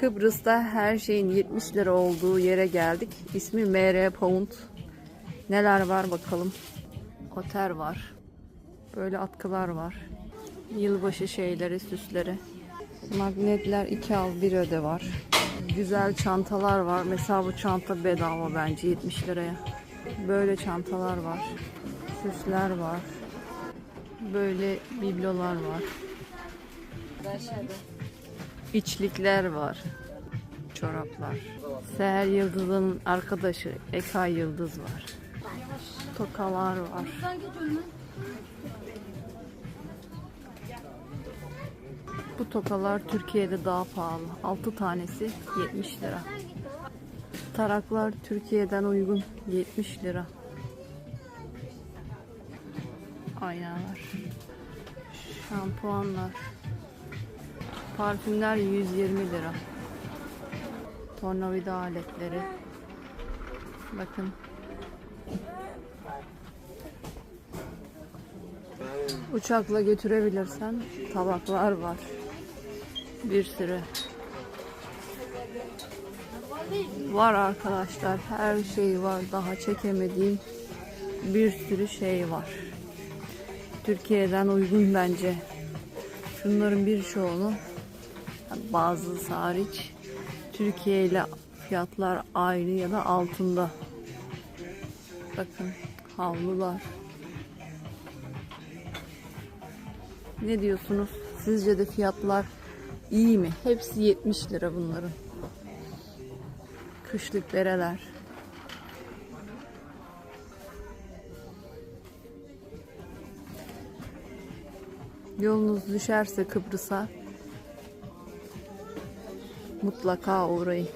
Kıbrıs'ta her şeyin 70 lira olduğu yere geldik. İsmi MR Pound. Neler var bakalım. Otel var. Böyle atkılar var. Yılbaşı şeyleri, süsleri. Magnetler 2 al 1 öde var. Güzel çantalar var. Mesela bu çanta bedava bence 70 liraya. Böyle çantalar var. Süsler var. Böyle biblolar var. İçlikler var. Çoraplar. Seher Yıldız'ın arkadaşı Eka Yıldız var. Tokalar var. Bu tokalar Türkiye'de daha pahalı. 6 tanesi 70 lira. Taraklar Türkiye'den uygun 70 lira. Aynalar. Şampuanlar. Parfümler 120 lira. Tornavida aletleri. Bakın. Uçakla götürebilirsen tabaklar var. Bir sürü. Var arkadaşlar. Her şey var. Daha çekemediğim bir sürü şey var. Türkiye'den uygun bence. Şunların birçoğunu bazı hariç Türkiye ile fiyatlar aynı ya da altında. Bakın havlular. Ne diyorsunuz? Sizce de fiyatlar iyi mi? Hepsi 70 lira bunların. Kışlık bereler. Yolunuz düşerse Kıbrıs'a mutlaka uğrayın.